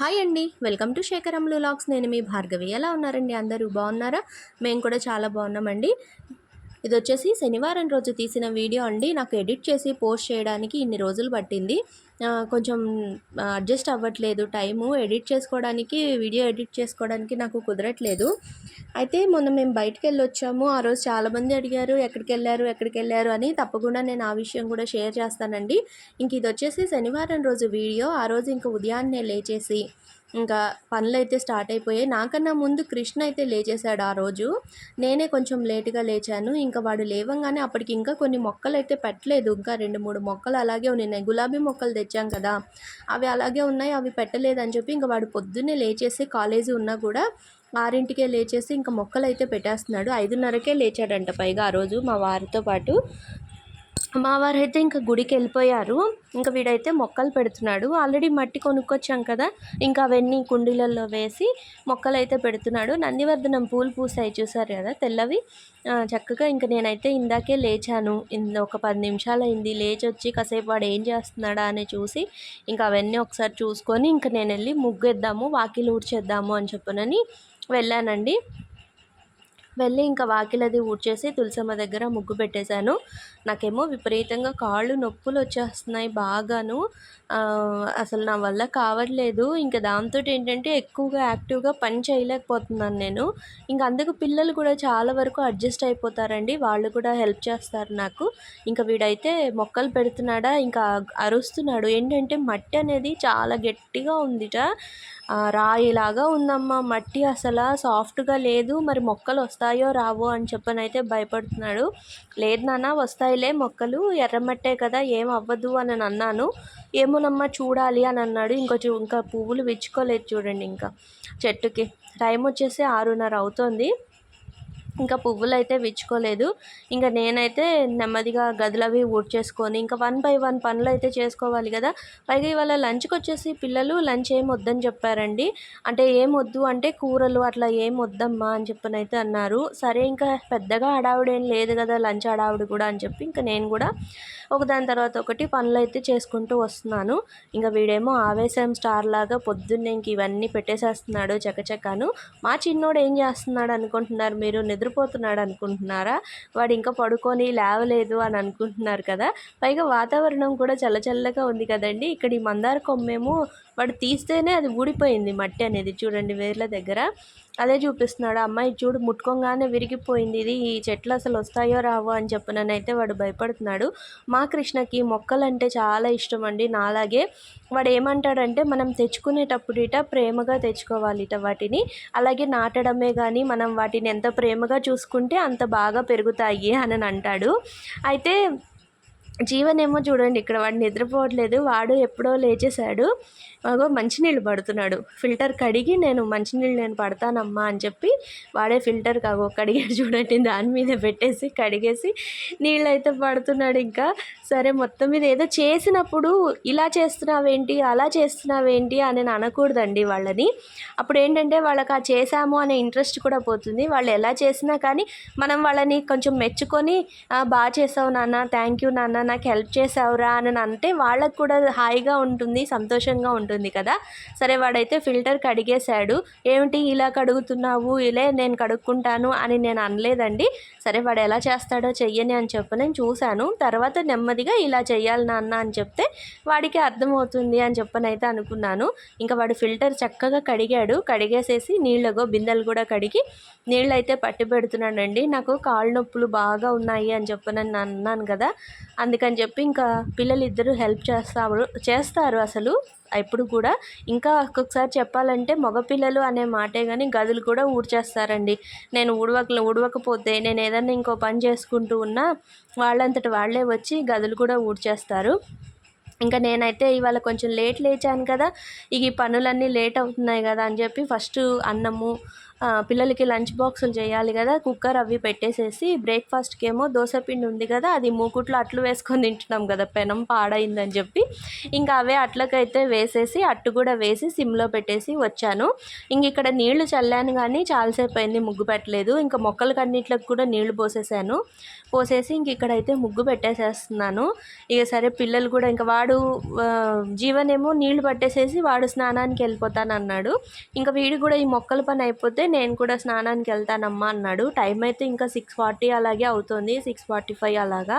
Hi అండి. Welcome to శేఖరంలు logs. నేను మీ భార్గవి. ఎలా ఉన్నారండి అందరూ? బాగున్నారా? మేము కూడా చాలా బాగున్నామండి. ఇది వచ్చేసి శనివారం రోజు తీసిన వీడియో అండి. నాకు ఎడిట్ చేసి పోస్ట్ చేయడానికి ఇన్ని రోజులు పట్టింది. కొంచెం అడ్జస్ట్ అవ్వట్లేదు టైము. ఎడిట్ చేసుకోవడానికి వీడియో ఎడిట్ చేసుకోవడానికి నాకు కుదరట్లేదు. అయితే మొన్న మేము బయటికి వెళ్ళి వచ్చాము ఆ రోజు చాలామంది అడిగారు ఎక్కడికి వెళ్ళారు ఎక్కడికి వెళ్ళారు అని. తప్పకుండా నేను ఆ విషయం కూడా షేర్ చేస్తానండి. ఇంక ఇది వచ్చేసి శనివారం రోజు వీడియో. ఆ రోజు ఇంక ఉదయాన్నే లేచేసి ఇంకా పనులు అయితే స్టార్ట్ అయిపోయాయి. నాకన్నా ముందు కృష్ణ అయితే లేచేశాడు ఆ రోజు. నేనే కొంచెం లేటుగా లేచాను. ఇంకా వాడు లేవంగానే అప్పటికి ఇంకా కొన్ని మొక్కలు అయితే పెట్టలేదు. ఇంకా రెండు మూడు మొక్కలు అలాగే ఉన్నాయి. గులాబీ మొక్కలు తెచ్చాం కదా అవి అలాగే ఉన్నాయి. అవి పెట్టలేదు అని చెప్పి ఇంకా వాడు పొద్దున్నే లేచేసి కాలేజీ ఉన్నా కూడా ఆరింటికే లేచేసి ఇంకా మొక్కలు అయితే పెట్టేస్తున్నాడు. ఐదున్నరకే లేచాడంట పైగా ఆ రోజు మా వారితో పాటు. మా వారు అయితే ఇంకా గుడికి వెళ్ళిపోయారు ఇంకా వీడైతే మొక్కలు పెడుతున్నాడు. ఆల్రెడీ మట్టి కొనుక్కొచ్చాం కదా ఇంకా అవన్నీ కుండీలలో వేసి మొక్కలు అయితే పెడుతున్నాడు. నందివర్ధనం పూలు పూసాయి చూసారు కదా తెల్లవి? చక్కగా ఇంకా నేనైతే ఇందాకే లేచాను. ఇంద ఒక పది నిమిషాలు అయింది లేచి వచ్చి కాసేపు వాడు ఏం చేస్తున్నాడా అని చూసి ఇంకా అవన్నీ ఒకసారి చూసుకొని ఇంకా నేను వెళ్ళి ముగ్గేద్దాము వాకిలు ఊడ్చేద్దాము అని చెప్పనని వెళ్ళానండి. వెళ్ళి ఇంకా వాకిలది ఊడ్చేసి తులసమ్మ దగ్గర ముగ్గు పెట్టేశాను. నాకేమో విపరీతంగా కాళ్ళు నొప్పులు వచ్చేస్తున్నాయి బాగాను. అసలు నా వల్ల కావట్లేదు. ఇంకా దాంతో ఏంటంటే ఎక్కువగా యాక్టివ్గా పని చేయలేకపోతున్నాను నేను. ఇంకా అందుకు పిల్లలు కూడా చాలా వరకు అడ్జస్ట్ అయిపోతారండి. వాళ్ళు కూడా హెల్ప్ చేస్తారు నాకు. ఇంకా వీడైతే మొక్కలు పెడుతున్నాడా ఇంకా అరుస్తున్నాడు. ఏంటంటే మట్టి అనేది చాలా గట్టిగా ఉందిట. రాయిలాగా ఉందమ్మా. మట్టి అసలు సాఫ్ట్గా లేదు. మరి మొక్కలు వస్తాయో రావో అని చెప్పని అయితే భయపడుతున్నాడు. లేదు నాన్న వస్తాయిలే మొక్కలు. ఎర్రమట్టే కదా ఏం అవ్వదు అని అన్నాను ఏమోనమ్మా చూడాలి అని అన్నాడు. ఇంకా చూ ఇంకా పువ్వులు విచ్చుకోలేదు చూడండి ఇంకా చెట్టుకి. టైం వచ్చేసి ఆరున్నర అవుతోంది. ఇంకా పువ్వులు అయితే విచ్చుకోలేదు. ఇంకా నేనైతే నెమ్మదిగా గదులవి ఊడ్చేసుకొని ఇంకా వన్ బై వన్ పనులు అయితే చేసుకోవాలి కదా. పైగా ఇవాళ లంచ్కి వచ్చేసి పిల్లలు లంచ్ ఏం వద్దని చెప్పారండి. అంటే ఏం వద్దు అంటే కూరలు అట్లా ఏం వద్దమ్మా అని చెప్పని అయితే అన్నారు. సరే ఇంకా పెద్దగా హడావుడి లేదు కదా లంచ్ హడావుడి కూడా అని చెప్పి ఇంకా నేను కూడా ఒకదాని తర్వాత ఒకటి పనులు అయితే చేసుకుంటూ వస్తున్నాను. ఇంకా వీడేమో ఆవేశం స్టార్ లాగా పొద్దున్నే ఇంక ఇవన్నీ పెట్టేసేస్తున్నాడు చకచకాను. మా చిన్నోడు ఏం చేస్తున్నాడు అనుకుంటున్నారు మీరు? నిద్ర నిద్రపోతున్నాడు అనుకుంటున్నారా? వాడు ఇంకా పడుకొని లేవలేదు అని అనుకుంటున్నారు కదా? పైగా వాతావరణం కూడా చల్లచల్లగా ఉంది కదండి. ఇక్కడ ఈ మందార కొమ్మేమో వాడు తీస్తేనే అది ఊడిపోయింది మట్టి అనేది చూడండి వేర్ల దగ్గర. అదే చూపిస్తున్నాడు అమ్మాయి చూడు ముట్టుకోగానే విరిగిపోయింది ఇది ఈ చెట్లు అసలు వస్తాయో రావో అని చెప్పననైతే వాడు భయపడుతున్నాడు. మా కృష్ణకి మొక్కలంటే చాలా ఇష్టం అండి నాలాగే. వాడు ఏమంటాడంటే మనం తెచ్చుకునేటప్పుడు ఇట ప్రేమగా తెచ్చుకోవాలి ఇట వాటిని అలాగే నాటడమే కానీ మనం వాటిని ఎంత ప్రేమగా చూసుకుంటే అంత బాగా పెరుగుతాయి అని అంటాడు. అయితే జీవన్ ఏమో చూడండి ఇక్కడ వాడు నిద్రపోవట్లేదు వాడు ఎప్పుడో లేచేశాడు మాగో మంచినీళ్ళు పడుతున్నాడు. ఫిల్టర్ కడిగి నేను మంచినీళ్ళు నేను పడతానమ్మా అని చెప్పి వాడే ఫిల్టర్ కాగో కడిగాడు చూడండి దాని మీద పెట్టేసి కడిగేసి నీళ్ళు అయితే పడుతున్నాడు ఇంకా. సరే మొత్తం మీద ఏదో చేసినప్పుడు ఇలా చేస్తున్నావేంటి అలా చేస్తున్నావేంటి అని నేను అనకూడదండి వాళ్ళని. అప్పుడు ఏంటంటే వాళ్ళకి ఆ చేశాము అనే ఇంట్రెస్ట్ కూడా పోతుంది. వాళ్ళు ఎలా చేసినా కానీ మనం వాళ్ళని కొంచెం మెచ్చుకొని బాగా చేసావు నాన్న థ్యాంక్ యూ నాన్న నాకు హెల్ప్ చేసావురా అని అంటే వాళ్ళకు కూడా హాయిగా ఉంటుంది సంతోషంగా ఉంటుంది కదా. సరే వాడైతే ఫిల్టర్ కడిగేశాడు. ఏమిటి ఇలా కడుగుతున్నావు? ఇలా నేను కడుక్కుంటాను అని నేను అనలేదండి. సరే వాడు ఎలా చేస్తాడో చెయ్యని అని చెప్పి నేను చూశాను. తర్వాత నెమ్మదిగా ఇలా చెయ్యాలి నాన్న అని చెప్తే వాడికి అర్థమవుతుంది అని చెప్పనైతే అనుకున్నాను. ఇంకా వాడు ఫిల్టర్ చక్కగా కడిగాడు. కడిగేసేసి నీళ్ళగో బిందెలు కూడా కడిగి నీళ్ళు అయితే పట్టి పెడుతున్నాడండి. నాకు కాళ్ళు నొప్పులు బాగా ఉన్నాయి అని చెప్పనని అన్నాను కదా. అందుకని చెప్పి ఇంకా పిల్లలు ఇద్దరు హెల్ప్ చేస్తారు చేస్తారు అసలు. ఎప్పుడు కూడా. ఇంకా ఒక్కొక్కసారి చెప్పాలంటే మగపిల్లలు అనే మాటే కానీ గదులు కూడా ఊడ్చేస్తారండి. నేను ఊడవక ఊడవకపోతే నేను ఏదన్నా ఇంకో పని చేసుకుంటూ ఉన్నా వాళ్ళంతటి వాళ్ళే వచ్చి గదులు కూడా ఊడ్చేస్తారు. ఇంకా నేనైతే ఇవాళ కొంచెం లేట్ లేచాను కదా. ఇక ఈ పనులన్నీ లేట్ అవుతున్నాయి కదా అని చెప్పి ఫస్ట్ అన్నము పిల్లలకి లంచ్ బాక్సులు చేయాలి కదా కుక్కర్ అవి పెట్టేసేసి బ్రేక్ఫాస్ట్కి ఏమో దోశపిండి ఉంది కదా అది మూకుట్లో అట్లు వేసుకొని తింటున్నాం కదా పెనం పాడైందని చెప్పి. ఇంకా అవే అట్లకైతే వేసేసి అట్టు కూడా వేసి సిమ్లో పెట్టేసి వచ్చాను. ఇంక ఇక్కడ నీళ్ళు చల్లాను కానీ చాలాసేపు అయింది ముగ్గు పెట్టలేదు. ఇంకా మొక్కలకి అన్నిట్లకు కూడా నీళ్ళు పోసేసాను. పోసేసి ఇంక ఇక్కడైతే ముగ్గు పెట్టేసేస్తున్నాను. ఇక సరే పిల్లలు కూడా ఇంకా వాడు జీవనేమో నీళ్ళు పట్టేసేసి వాడు స్నానానికి వెళ్ళిపోతాను అన్నాడు ఇంకా వీడు కూడా ఈ మొక్కల పని అయిపోతే నేను కూడా స్నానానికి వెళ్తానమ్మా అన్నాడు. టైం అయితే ఇంకా సిక్స్ ఫార్టీ అలాగే అవుతుంది. సిక్స్ ఫార్టీ ఫైవ్ అలాగా.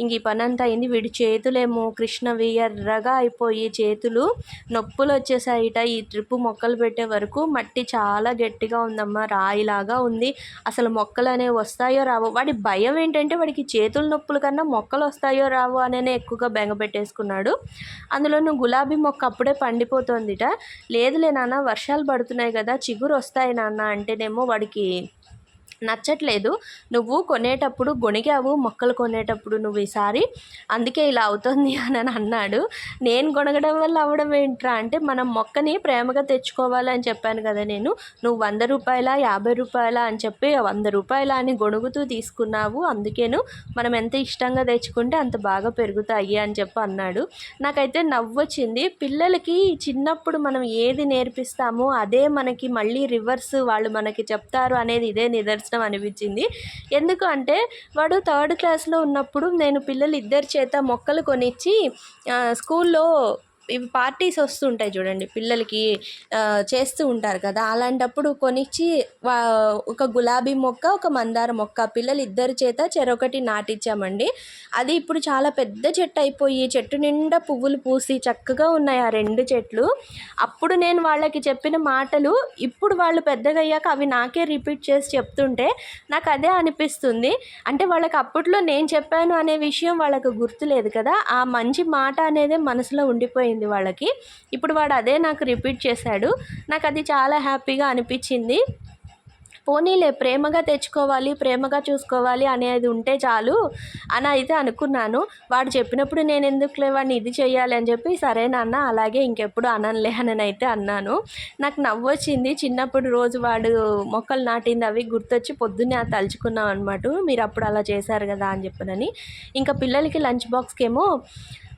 ఇంక ఈ పని అంతా అయింది. వీడి చేతులేమో కృష్ణవి ఎర్రగా అయిపోయి చేతులు నొప్పులు వచ్చేసాయిట. ఈ ట్రిప్ మొక్కలు పెట్టే వరకు మట్టి చాలా గట్టిగా ఉందమ్మా. రాయిలాగా ఉంది. అసలు మొక్కలు అనేవి వస్తాయో రావో? వాడి భయం ఏంటంటే వాడికి చేతుల నొప్పుల కన్నా మొక్కలు వస్తాయో రావో అనే ఎక్కువగా బెంగ పెట్టేసుకున్నాడు. అందులోనూ గులాబీ మొక్క అప్పుడే పండిపోతుందిట. లేదులే నాన్న వర్షాలు పడుతున్నాయి కదా చిగురు వస్తాయి నాన్న. అంటేనేమో వాడికి నచ్చట్లేదు. నువ్వు కొనేటప్పుడు గొణిగావు మొక్కలు కొనేటప్పుడు నువ్వు ఈసారి అందుకే ఇలా అవుతుంది అని అన్నాడు. నేను గొనగడం వల్ల అవడం ఏంట్రా అంటే మనం మొక్కని ప్రేమగా తెచ్చుకోవాలని చెప్పాను కదా నేను. నువ్వు వంద రూపాయల యాభై రూపాయల అని చెప్పి వంద రూపాయల అని గొణుగుతూ తీసుకున్నావు. అందుకేను మనం ఎంత ఇష్టంగా తెచ్చుకుంటే అంత బాగా పెరుగుతాయి అని చెప్పి అన్నాడు. నాకైతే నవ్వు వచ్చింది పిల్లలకి చిన్నప్పుడు మనం ఏది నేర్పిస్తామో అదే మనకి మళ్ళీ రివర్స్ వాళ్ళు మనకి చెప్తారు అనేది ఇదే నిదర్శనం. అనిపించింది. ఎందుకు అంటే వాడు థర్డ్ క్లాస్లో ఉన్నప్పుడు నేను పిల్లలు ఇద్దరి చేత మొక్కలు కొనిచ్చి స్కూల్లో ఇవి పార్టీస్ వస్తుంటాయి చూడండి పిల్లలకి చేస్తూ ఉంటారు కదా అలాంటప్పుడు కొనిచ్చి వా ఒక గులాబీ మొక్క ఒక మందార మొక్క పిల్లలు ఇద్దరి చేత చెరొకటి నాటించామండి అది ఇప్పుడు చాలా పెద్ద చెట్టు అయిపోయి చెట్టు నిండా పువ్వులు పూసి చక్కగా ఉన్నాయి ఆ రెండు చెట్లు. అప్పుడు నేను వాళ్ళకి చెప్పిన మాటలు ఇప్పుడు వాళ్ళు పెద్దగా అయ్యాక అవి నాకే రిపీట్ చేసి చెప్తుంటే నాకు అదే అనిపిస్తుంది. అంటే వాళ్ళకి అప్పట్లో నేను చెప్పాను అనే విషయం వాళ్ళకు గుర్తులేదు కదా ఆ మంచి మాట అనేది మనసులో ఉండిపోయింది. వాళ్ళకి. ఇప్పుడు వాడు అదే నాకు రిపీట్ చేశాడు. నాకు అది చాలా హ్యాపీగా అనిపించింది. పోనీలే ప్రేమగా తెచ్చుకోవాలి ప్రేమగా చూసుకోవాలి అనేది ఉంటే చాలు అని అయితే అనుకున్నాను. వాడు చెప్పినప్పుడు నేను ఎందుకులే వాడిని ఇది చేయాలి అని చెప్పి సరే నాన్న అలాగే ఇంకెప్పుడు అననులే అని అయితే అన్నాను. నాకు నవ్వు వచ్చింది. చిన్నప్పుడు రోజు వాడు మొక్కలు నాటింది అవి గుర్తొచ్చి పొద్దున్నే అది తలుచుకున్నాం అనమాట మీరు అప్పుడు అలా చేశారు కదా అని చెప్పనని. ఇంకా పిల్లలకి లంచ్ బాక్స్కి ఏమో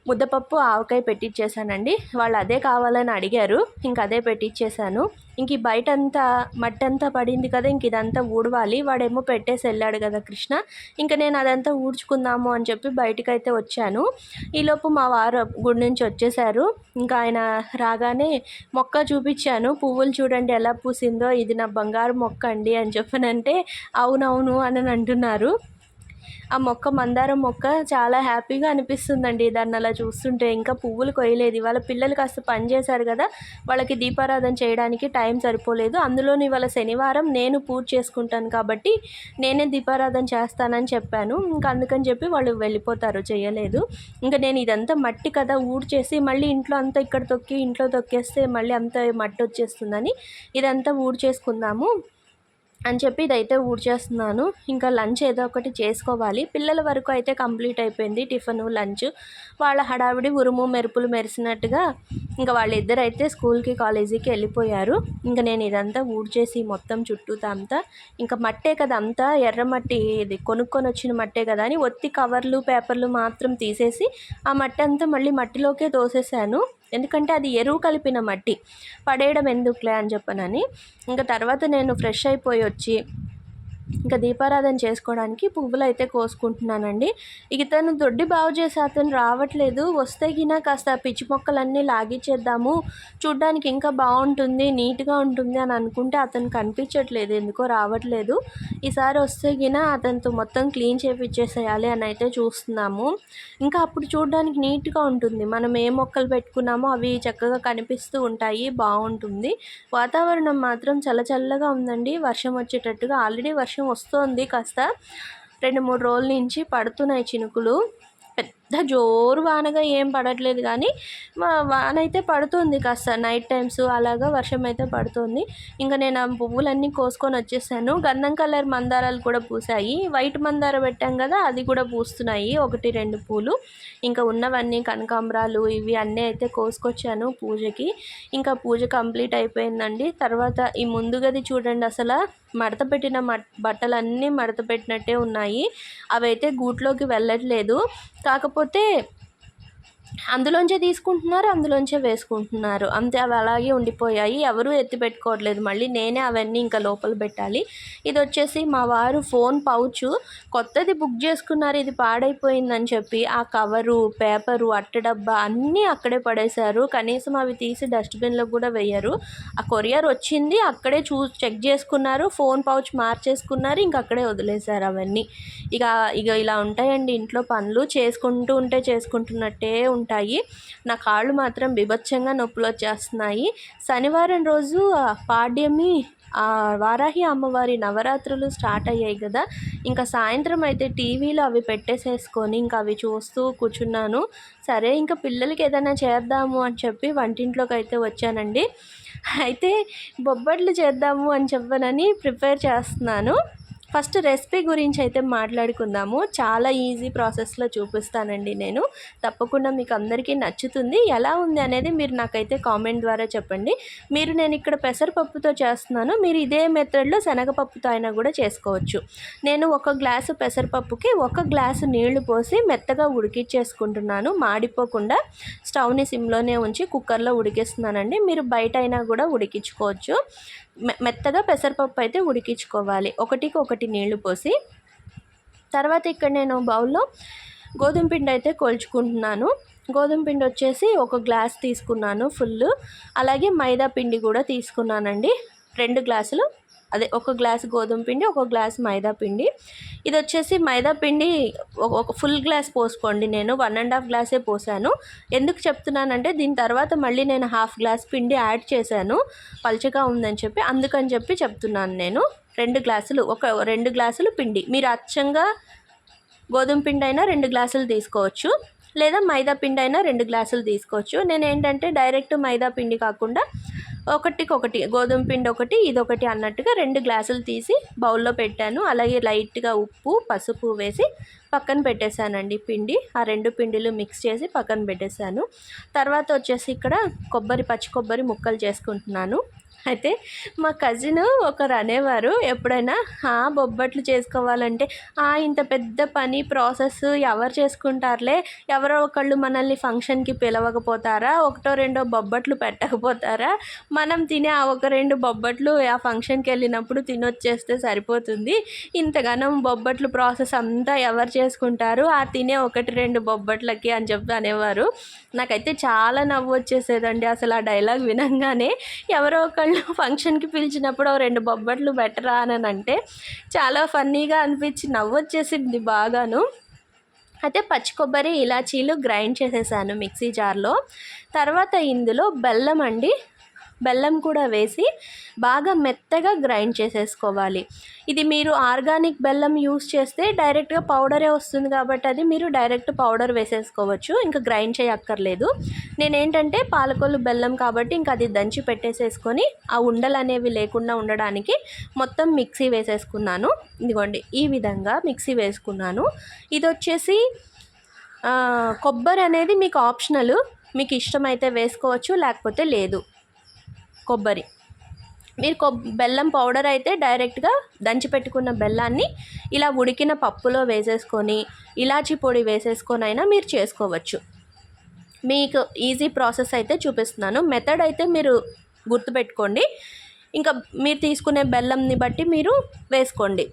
ముద్దపప్పు ఆవకాయ పెట్టించేసానండి వాళ్ళు అదే కావాలని అడిగారు. ఇంక అదే పెట్టించేసాను ఇంక బయట అంతా మట్టి అంతా పడింది కదా ఇంక ఇదంతా ఊడవాలి. వాడేమో పెట్టేసి వెళ్ళాడు కదా కృష్ణ. ఇంకా నేను అదంతా ఊడ్చుకుందాము అని చెప్పి బయటకైతే వచ్చాను. ఈలోపు మా వారు గుడి నుంచి వచ్చేసారు. ఇంకా ఆయన రాగానే మొక్క చూపించాను. పువ్వులు చూడండి ఎలా పూసిందో. ఇది నా బంగారు మొక్క అండి అని చెప్పనంటే అవునవును అని అంటున్నారు. ఆ మొక్క మందారం మొక్క చాలా హ్యాపీగా అనిపిస్తుందండి. దాన్ని అలా చూస్తుంటే ఇంకా పువ్వులు కొయ్యలేదు. ఇవాళ పిల్లలు కాస్త పని చేశారు కదా వాళ్ళకి దీపారాధన చేయడానికి టైం సరిపోలేదు. అందులోని ఇవాళ శనివారం నేను పూజ చేసుకుంటాను కాబట్టి నేనే దీపారాధన చేస్తానని చెప్పాను. ఇంకా అందుకని చెప్పి వాళ్ళు వెళ్ళిపోతారు చేయలేదు. ఇంకా నేను ఇదంతా మట్టి కదా ఊడ్చేసి మళ్ళీ ఇంట్లో అంతా ఇక్కడ తొక్కి ఇంట్లో తొక్కేస్తే మళ్ళీ అంత మట్టి వచ్చేస్తుందని ఇదంతా ఊడ్చేసుకుందాము. అని చెప్పి ఇదైతే ఊడ్చేస్తున్నాను. ఇంకా లంచ్ ఏదో ఒకటి చేసుకోవాలి. పిల్లల వరకు అయితే కంప్లీట్ అయిపోయింది టిఫిన్ లంచ్. వాళ్ళ హడావిడి ఉరుము మెరుపులు మెరిసినట్టుగా ఇంకా వాళ్ళిద్దరు అయితే స్కూల్కి కాలేజీకి వెళ్ళిపోయారు. ఇంకా నేను ఇదంతా ఊడ్చేసి మొత్తం చుట్టూతా అంతా. ఇంకా మట్టే కదా అంతా ఎర్రమట్టి ఇది కొనుక్కొని వచ్చిన మట్టే కదా అని ఒత్తి కవర్లు పేపర్లు మాత్రం తీసేసి ఆ మట్టి అంతా మళ్ళీ మట్టిలోకే తోసేసాను. ఎందుకంటే అది ఎరువు కలిపిన మట్టి. పడేయడం ఎందుకులే అని చెప్పనని. ఇంకా తర్వాత నేను ఫ్రెష్ అయిపోయి వచ్చి ఇంకా దీపారాధన చేసుకోవడానికి పువ్వులు అయితే కోసుకుంటున్నానండి. ఇక తను దొడ్డి బాగు చేసి అతను రావట్లేదు. వస్తే గిన కాస్త పిచ్చి మొక్కలన్నీ లాగిచ్చేద్దాము. చూడ్డానికి ఇంకా బాగుంటుంది నీట్గా ఉంటుంది అని అనుకుంటే అతను కనిపించట్లేదు ఎందుకో రావట్లేదు. ఈసారి వస్తే గిన అతనితో మొత్తం క్లీన్ చేపించేసేయాలి అని అయితే చూస్తున్నాము. ఇంకా అప్పుడు చూడడానికి నీట్గా ఉంటుంది. మనం ఏ మొక్కలు పెట్టుకున్నామో అవి చక్కగా కనిపిస్తూ ఉంటాయి బాగుంటుంది. వాతావరణం మాత్రం చల్ల చల్లగా ఉందండి. వర్షం వచ్చేటట్టుగా ఆల్రెడీ వర్షం వస్తోంది కాస్త. రెండు మూడు రోజుల నుంచి పడుతున్నాయి చినుకులు. పెద్ద జోరు వానగా ఏం పడట్లేదు కానీ వాన అయితే పడుతుంది కాస్త. నైట్ టైమ్స్ అలాగా వర్షం అయితే పడుతుంది. ఇంకా నేను ఆ పువ్వులన్నీ కోసుకొని వచ్చేసాను. గంధం కలర్ మందారాలు కూడా పూసాయి వైట్ మందార పెట్టాం కదా అది కూడా పూస్తున్నాయి. ఒకటి రెండు పూలు. ఇంకా ఉన్నవన్నీ కనకాంబరాలు ఇవి అన్నీ అయితే కోసుకొచ్చాను పూజకి. ఇంకా పూజ కంప్లీట్ అయిపోయిందండి. తర్వాత ఈ ముందు గది చూడండి అసలు. మడత పెట్టిన మట్ బట్టలన్నీ మడత పెట్టినట్టే ఉన్నాయి. అవైతే గూట్లోకి వెళ్ళట్లేదు. కాకపోతే కాకపోతే అందులోంచే తీసుకుంటున్నారు అందులోంచే వేసుకుంటున్నారు. అంతే అవి అలాగే ఉండిపోయాయి. ఎవరూ ఎత్తి పెట్టుకోవట్లేదు. మళ్ళీ నేనే అవన్నీ ఇంకా లోపల పెట్టాలి. ఇది వచ్చేసి మా వారు ఫోన్ పౌచ్. కొత్తది బుక్ చేసుకున్నారు ఇది పాడైపోయిందని చెప్పి ఆ కవరు పేపరు అట్ట డబ్బా అన్నీ అక్కడే పడేశారు. కనీసం అవి తీసి డస్ట్బిన్లో కూడా వేయరు. ఆ కొరియర్ వచ్చింది అక్కడే చూ చెక్ చేసుకున్నారు. ఫోన్ పౌచ్ మార్చేసుకున్నారు ఇంక అక్కడే వదిలేశారు అవన్నీ. ఇక ఇక ఇలా ఉంటాయండి ఇంట్లో పనులు. చేసుకుంటూ ఉంటే చేసుకుంటున్నట్టే ఉంటాయి. నా కాళ్ళు మాత్రం బిభత్సంగా నొప్పులు వచ్చేస్తున్నాయి. శనివారం రోజు పాడ్యమి ఆ వారాహి అమ్మవారి నవరాత్రులు స్టార్ట్ అయ్యాయి కదా. ఇంకా సాయంత్రం అయితే టీవీలో అవి పెట్టేసేసుకొని ఇంకా అవి చూస్తూ కూర్చున్నాను. సరే ఇంకా పిల్లలకి ఏదైనా చేద్దాము అని చెప్పి వంటింట్లోకి అయితే వచ్చానండి. అయితే బొబ్బట్లు చేద్దాము అని చెప్పనని ప్రిపేర్ చేస్తున్నాను. ఫస్ట్ రెసిపీ గురించి అయితే మాట్లాడుకుందాము. చాలా ఈజీ ప్రాసెస్లో చూపిస్తానండి నేను. తప్పకుండా మీకు అందరికీ నచ్చుతుంది. ఎలా ఉంది అనేది మీరు నాకైతే కామెంట్ ద్వారా చెప్పండి. మీరు నేను ఇక్కడ పెసరపప్పుతో చేస్తున్నాను. మీరు ఇదే మెథడ్లో శనగపప్పుతో అయినా కూడా చేసుకోవచ్చు. నేను ఒక గ్లాసు పెసరపప్పుకి ఒక గ్లాసు నీళ్ళు పోసి మెత్తగా ఉడికిచ్చేసుకుంటున్నాను. మాడిపోకుండా స్టవ్ని సిమ్లోనే ఉంచి కుక్కర్లో ఉడికిస్తున్నానండి. మీరు బయట అయినా కూడా ఉడికించుకోవచ్చు. మెత్తగా పెసరపప్పు అయితే ఉడికించుకోవాలి. ఒకటికి ఒకటి నీళ్ళు పోసి తర్వాత ఇక్కడ నేను బౌల్లో గోధుమ పిండి అయితే కొలుచుకుంటున్నాను. గోధుమ పిండి వచ్చేసి ఒక గ్లాస్ తీసుకున్నాను ఫుల్ అలాగే మైదా పిండి కూడా తీసుకున్నానండి. రెండు గ్లాసులు అదే ఒక గ్లాస్ గోధుమ పిండి ఒక గ్లాస్ మైదా పిండి. ఇది వచ్చేసి మైదా పిండి ఒక ఫుల్ గ్లాస్ పోసుకోండి నేను. వన్ అండ్ హాఫ్ గ్లాసే పోసాను. ఎందుకు చెప్తున్నానంటే దీని తర్వాత మళ్ళీ నేను హాఫ్ గ్లాస్ పిండి యాడ్ చేశాను. పల్చగా ఉందని చెప్పి అందుకని చెప్పి చెప్తున్నాను నేను. రెండు గ్లాసులు ఒక రెండు గ్లాసులు పిండి. మీరు అచ్చంగా గోధుమ పిండి అయినా రెండు గ్లాసులు తీసుకోవచ్చు. లేదా మైదా పిండి అయినా రెండు గ్లాసులు తీసుకోవచ్చు. నేను ఏంటంటే డైరెక్ట్ మైదా పిండి కాకుండా ఒకటికి ఒకటి గోధుమ పిండి ఒకటి ఇదొకటి అన్నట్టుగా రెండు గ్లాసులు తీసి బౌల్లో పెట్టాను. అలాగే లైట్గా ఉప్పు పసుపు వేసి పక్కన పెట్టేశానండి పిండి. ఆ రెండు పిండిలు మిక్స్ చేసి పక్కన పెట్టేశాను. తర్వాత వచ్చేసి ఇక్కడ కొబ్బరి పచ్చి కొబ్బరి ముక్కలు చేసుకుంటున్నాను. అయితే మా కజిన్ ఒకరు అనేవారు ఎప్పుడైనా బొబ్బట్లు చేసుకోవాలంటే ఇంత పెద్ద పని ప్రాసెస్ ఎవరు చేసుకుంటారులే? ఎవరో ఒకళ్ళు మనల్ని ఫంక్షన్కి పిలవకపోతారా? ఒకటో రెండో బొబ్బట్లు పెట్టకపోతారా? మనం తినే ఆ ఒక రెండు బొబ్బట్లు ఆ ఫంక్షన్కి వెళ్ళినప్పుడు తినొచ్చేస్తే సరిపోతుంది. ఇంతగానం బొబ్బట్లు ప్రాసెస్ అంతా ఎవరు చేసుకుంటారు? ఆ తినే ఒకటి రెండు బొబ్బట్లకి అని చెప్పి అనేవారు. నాకైతే చాలా నవ్వు వచ్చేసేదండి అసలు ఆ డైలాగ్ వినంగానే. ఎవరో ఒకళ్ళు ఫంక్షన్కి పిలిచినప్పుడు రెండు బొబ్బట్లు బెటరా అని అంటే చాలా ఫన్నీగా అనిపించి నవ్వొచ్చేసింది బాగాను. అయితే పచ్చి కొబ్బరి ఇలాచీలు గ్రైండ్ చేసేసాను మిక్సీ జార్లో. తర్వాత ఇందులో బెల్లం అండి బెల్లం కూడా వేసి బాగా మెత్తగా గ్రైండ్ చేసేసుకోవాలి. ఇది మీరు ఆర్గానిక్ బెల్లం యూస్ చేస్తే డైరెక్ట్గా పౌడరే వస్తుంది కాబట్టి అది మీరు డైరెక్ట్ పౌడర్ వేసేసుకోవచ్చు. ఇంకా గ్రైండ్ చేయక్కర్లేదు. నేనేంటంటే పాలకొల్లు బెల్లం కాబట్టి ఇంకా అది దంచి పెట్టేసేసుకొని ఆ ఉండలు అనేవి లేకుండా ఉండడానికి మొత్తం మిక్సీ వేసేసుకున్నాను. ఇదిగోండి ఈ విధంగా మిక్సీ వేసుకున్నాను. ఇది వచ్చేసి కొబ్బరి అనేది మీకు ఆప్షనల్. మీకు ఇష్టమైతే వేసుకోవచ్చు లేకపోతే లేదు. కొబ్బరి. మీరు కొ బెల్లం పౌడర్ అయితే డైరెక్ట్గా దంచి పెట్టుకున్న బెల్లాన్ని ఇలా ఉడికిన పప్పులో వేసేసుకొని ఇలాచీ పొడి వేసేసుకొని అయినా మీరు చేసుకోవచ్చు. మీకు ఈజీ ప్రాసెస్ అయితే చూపిస్తున్నాను. మెథడ్ అయితే మీరు గుర్తుపెట్టుకోండి. ఇంకా మీరు తీసుకునే బెల్లంని బట్టి మీరు వేసుకోండి.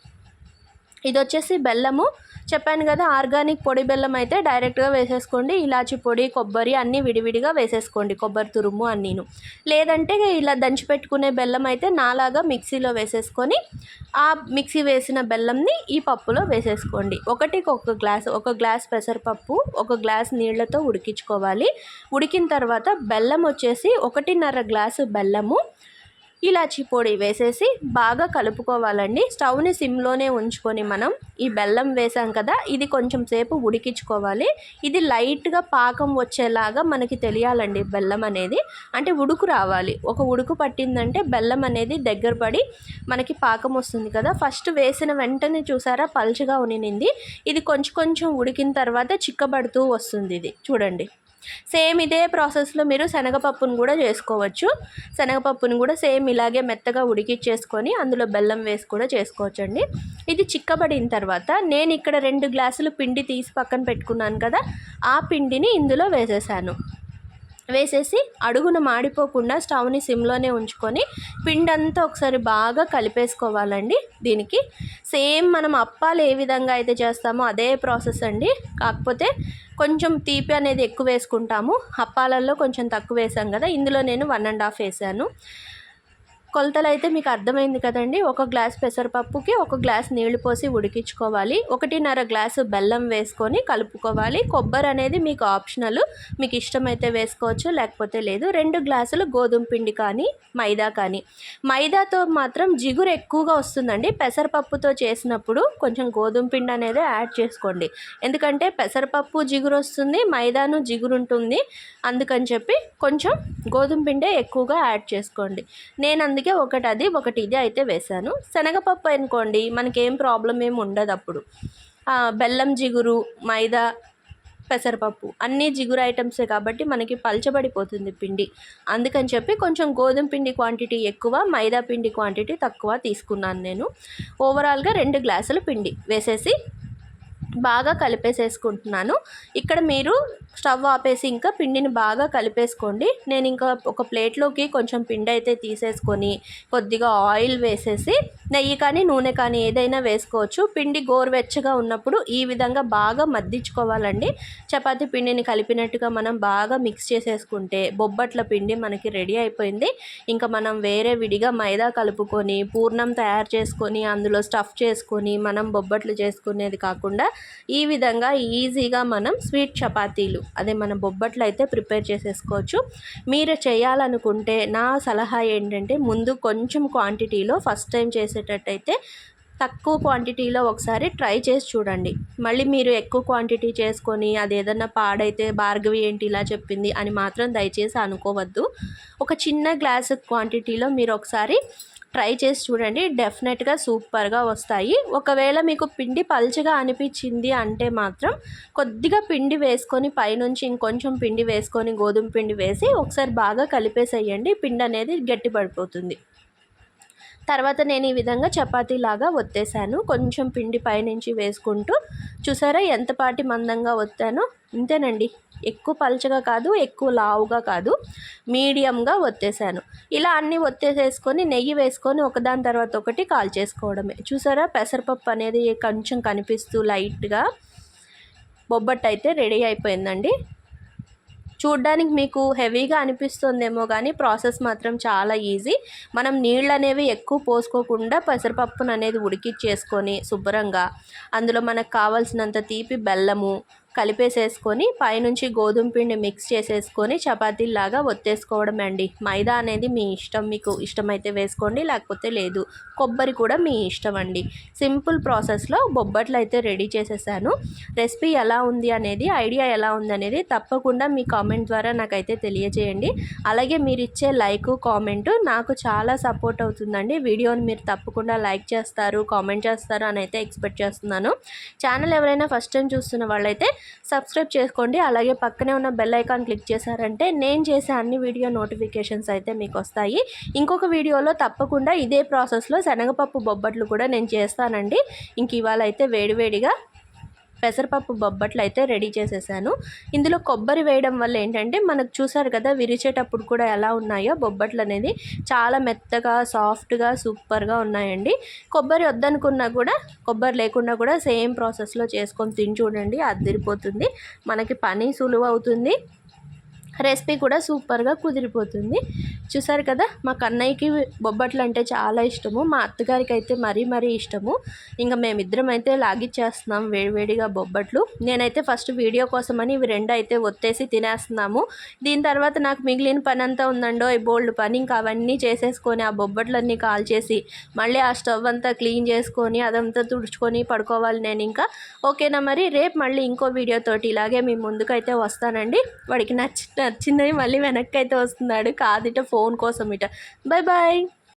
ఇది వచ్చేసి బెల్లము చెప్పాను కదా ఆర్గానిక్ పొడి బెల్లం అయితే డైరెక్ట్గా వేసేసుకోండి. ఇలాచి పొడి కొబ్బరి అన్నీ విడివిడిగా వేసేసుకోండి. కొబ్బరి తురుము అన్నీను. లేదంటే ఇలా దంచి పెట్టుకునే బెల్లం అయితే నాలాగా మిక్సీలో వేసేసుకొని ఆ మిక్సీ వేసిన బెల్లంని ఈ పప్పులో వేసేసుకోండి. ఒకటికి ఒక గ్లాస్ ఒక గ్లాస్ పెసరపప్పు ఒక గ్లాస్ నీళ్ళతో ఉడికించుకోవాలి. ఉడికిన తర్వాత బెల్లం వచ్చేసి ఒకటిన్నర గ్లాసు బెల్లము ఇలాచి పొడి వేసేసి బాగా కలుపుకోవాలండి. స్టవ్ని సిమ్లోనే ఉంచుకొని మనం ఈ బెల్లం వేసాం కదా ఇది కొంచెం సేపు ఉడికించుకోవాలి. ఇది లైట్గా పాకం వచ్చేలాగా మనకి తెలియాలండి బెల్లం అనేది. అంటే ఉడుకు రావాలి. ఒక ఉడుకు పట్టిందంటే బెల్లం అనేది దగ్గర పడి మనకి పాకం వస్తుంది కదా. ఫస్ట్ వేసిన వెంటనే చూసారా పలుచగా ఉనింది ఇది కొంచెం కొంచెం ఉడికిన తర్వాత చిక్కబడుతూ వస్తుంది ఇది. చూడండి. సేమ్ ఇదే ప్రాసెస్లో మీరు శనగపప్పును కూడా చేసుకోవచ్చు. శనగపప్పును కూడా సేమ్ ఇలాగే మెత్తగా ఉడికిచ్చేసుకొని అందులో బెల్లం వేసి కూడా చేసుకోవచ్చండి. ఇది చిక్కబడిన తర్వాత నేను ఇక్కడ రెండు గ్లాసులు పిండి తీసి పక్కన పెట్టుకున్నాను కదా ఆ పిండిని ఇందులో వేసేసాను. వేసేసి అడుగున మాడిపోకుండా స్టవ్ని సిమ్లోనే ఉంచుకొని పిండంతా ఒకసారి బాగా కలిపేసుకోవాలండి దీనికి. సేమ్ మనం అప్పాలు ఏ విధంగా అయితే చేస్తామో అదే ప్రాసెస్ అండి. కాకపోతే కొంచెం తీపి అనేది ఎక్కువ వేసుకుంటాము. అప్పాలల్లో కొంచెం తక్కువ వేసాం కదా ఇందులో నేను వన్ అండ్ హాఫ్ వేసాను. కొలతలు అయితే మీకు అర్థమైంది కదండి. ఒక గ్లాస్ పెసరపప్పుకి ఒక గ్లాస్ నీళ్ళు పోసి ఉడికించుకోవాలి. ఒకటిన్నర గ్లాసు బెల్లం వేసుకొని కలుపుకోవాలి. కొబ్బరి అనేది మీకు ఆప్షనల్. మీకు ఇష్టమైతే వేసుకోవచ్చు లేకపోతే లేదు. రెండు గ్లాసులు గోధుమ పిండి కానీ మైదా కానీ. మైదాతో మాత్రం జిగురు ఎక్కువగా వస్తుందండి. పెసరపప్పుతో చేసినప్పుడు కొంచెం గోధుమ పిండి అనేది యాడ్ చేసుకోండి. ఎందుకంటే పెసరపప్పు జిగురు వస్తుంది మైదాను జిగురు ఉంటుంది. అందుకని చెప్పి కొంచెం గోధుమ పిండే ఎక్కువగా యాడ్ చేసుకోండి. నేను అందు అందుకే ఒకటి అది ఒకటి ఇది అయితే వేశాను. శనగపప్పు అనుకోండి మనకేం ప్రాబ్లం ఏమి ఉండదు అప్పుడు. బెల్లం జిగురు మైదా పెసరపప్పు అన్నీ జిగురు ఐటమ్సే కాబట్టి మనకి పల్చబడిపోతుంది పిండి. అందుకని చెప్పి కొంచెం గోధుమ పిండి క్వాంటిటీ ఎక్కువ మైదా పిండి క్వాంటిటీ తక్కువ తీసుకున్నాను నేను. ఓవరాల్గా రెండు గ్లాసులు పిండి వేసేసి బాగా కలిపేసేసుకుంటున్నాను. ఇక్కడ మీరు స్టవ్ ఆపేసి ఇంకా పిండిని బాగా కలిపేసుకోండి. నేను ఇంకా ఒక ప్లేట్లోకి కొంచెం పిండి అయితే తీసేసుకొని కొద్దిగా ఆయిల్ వేసేసి నెయ్యి కానీ నూనె కానీ ఏదైనా వేసుకోవచ్చు. పిండి గోరువెచ్చగా ఉన్నప్పుడు ఈ విధంగా బాగా మద్దించుకోవాలండి. చపాతీ పిండిని కలిపినట్టుగా మనం బాగా మిక్స్ చేసేసుకుంటే బొబ్బట్ల పిండి మనకి రెడీ అయిపోయింది. ఇంకా మనం వేరే విడిగా మైదా కలుపుకొని పూర్ణం తయారు చేసుకొని అందులో స్టఫ్ చేసుకొని మనం బొబ్బట్లు చేసుకునేది కాకుండా ఈ విధంగా ఈజీగా మనం స్వీట్ చపాతీలు అదే మన బొబ్బట్లు అయితే ప్రిపేర్ చేసేసుకోవచ్చు. మీరు చేయాలనుకుంటే నా సలహా ఏంటంటే ముందు కొంచెం క్వాంటిటీలో ఫస్ట్ టైం చేసేటట్టయితే తక్కువ క్వాంటిటీలో ఒకసారి ట్రై చేసి చూడండి. మళ్ళీ మీరు ఎక్కువ క్వాంటిటీ చేసుకొని అది ఏదన్నా పాడైతే భార్గవి ఏంటి ఇలా చెప్పింది అని మాత్రం దయచేసి అనుకోవద్దు. ఒక చిన్న గ్లాస్ క్వాంటిటీలో మీరు ఒకసారి ట్రై చేసి చూడండి. డెఫినెట్గా సూపర్గా వస్తాయి. ఒకవేళ మీకు పిండి పల్చగా అనిపించింది అంటే మాత్రం కొద్దిగా పిండి వేసుకొని పైనుంచి ఇంకొంచెం పిండి వేసుకొని గోధుమ పిండి వేసి ఒకసారి బాగా కలిపేసేయండి. పిండి అనేది గట్టిపడిపోతుంది. తర్వాత నేను ఈ విధంగా చపాతీలాగా ఒత్తేసాను. కొంచెం పిండి పైనుంచి వేసుకుంటూ చూసారా? ఎంతపాటి మందంగా వత్తానో ఇంతేనండి. ఎక్కువ పల్చగా కాదు ఎక్కువ లావుగా కాదు మీడియంగా ఒత్తేసాను. ఇలా అన్నీ ఒత్తేసేసుకొని నెయ్యి వేసుకొని ఒకదాని తర్వాత ఒకటి కాల్ చేసుకోవడమే. చూసారా? పెసరపప్పు అనేది కొంచెం కనిపిస్తూ లైట్గా బొబ్బట్టు అయితే రెడీ అయిపోయిందండి. చూడ్డానికి మీకు హెవీగా అనిపిస్తుందేమో కానీ ప్రాసెస్ మాత్రం చాలా ఈజీ. మనం నీళ్ళు అనేవి ఎక్కువ పోసుకోకుండా పెసరపప్పును అనేది ఉడికిచ్చేసుకొని శుభ్రంగా అందులో మనకు కావాల్సినంత తీపి బెల్లము కలిపేసేసుకొని పైనుంచి గోధుమ పిండి మిక్స్ చేసేసుకొని చపాతీలాగా ఒత్తేసుకోవడం అండి. మైదా అనేది మీ ఇష్టం మీకు ఇష్టమైతే వేసుకోండి లేకపోతే లేదు. కొబ్బరి కూడా మీ ఇష్టం అండి. సింపుల్ ప్రాసెస్లో బొబ్బట్లు అయితే రెడీ చేసేసాను. రెసిపీ ఎలా ఉంది అనేది ఐడియా ఎలా ఉంది అనేది తప్పకుండా మీ కామెంట్ ద్వారా నాకైతే తెలియజేయండి. అలాగే మీరు ఇచ్చే లైక్ కామెంట్ నాకు చాలా సపోర్ట్ అవుతుందండి. వీడియోని మీరు తప్పకుండా లైక్ చేస్తారు కామెంట్ చేస్తారు అని అయితే ఎక్స్పెక్ట్ చేస్తున్నాను. ఛానల్ ఎవరైనా ఫస్ట్ టైం చూస్తున్న వాళ్ళైతే సబ్స్క్రైబ్ చేసుకోండి. అలాగే పక్కనే ఉన్న బెల్ ఐకాన్ క్లిక్ చేశారంటే నేను చేసే అన్ని వీడియో నోటిఫికేషన్స్ అయితే మీకు వస్తాయి. ఇంకొక వీడియోలో తప్పకుండా ఇదే ప్రాసెస్లో శనగపప్పు బొబ్బట్లు కూడా నేను చేస్తానండి. ఇంక ఇవాళ అయితే వేడివేడిగా పెసరపప్పు బొబ్బట్లు అయితే రెడీ చేసేసాను. ఇందులో కొబ్బరి వేయడం వల్ల ఏంటంటే మనకు చూసారు కదా విరిచేటప్పుడు కూడా ఎలా ఉన్నాయో బొబ్బట్లు అనేది చాలా మెత్తగా సాఫ్ట్గా సూపర్గా ఉన్నాయండి. కొబ్బరి వద్దనుకున్నా కూడా కొబ్బరి లేకుండా కూడా సేమ్ ప్రాసెస్లో చేసుకొని తిని చూడండి అదిరిపోతుంది. మనకి పని సులువు అవుతుంది రెసిపీ కూడా సూపర్గా కుదిరిపోతుంది. చూసారు కదా మా కన్నయ్యకి బొబ్బట్లు అంటే చాలా ఇష్టము. మా అత్తగారికి అయితే మరీ మరీ ఇష్టము. ఇంకా మేమిద్దరం అయితే లాగిచ్చేస్తున్నాం వేడివేడిగా బొబ్బట్లు. నేనైతే ఫస్ట్ వీడియో కోసమని ఇవి రెండు అయితే ఒత్తేసి తినేస్తున్నాము. దీని తర్వాత నాకు మిగిలిన పని అంతా ఉందండో ఈ బోల్డ్ పని ఇంకా అవన్నీ చేసేసుకొని ఆ బొబ్బట్లన్నీ కాల్ చేసి మళ్ళీ ఆ స్టవ్ అంతా క్లీన్ చేసుకొని అదంతా తుడుచుకొని పడుకోవాలి నేను ఇంకా. ఓకేనా మరి? రేపు మళ్ళీ ఇంకో వీడియోతోటి ఇలాగే మీ ముందుకైతే వస్తానండి. వాడికి నచ్చిన నచ్చిందని మళ్ళీ వెనక్కి అయితే వస్తున్నాడు. కాదిట ఫోన్ కోసం ఇట. Bye bye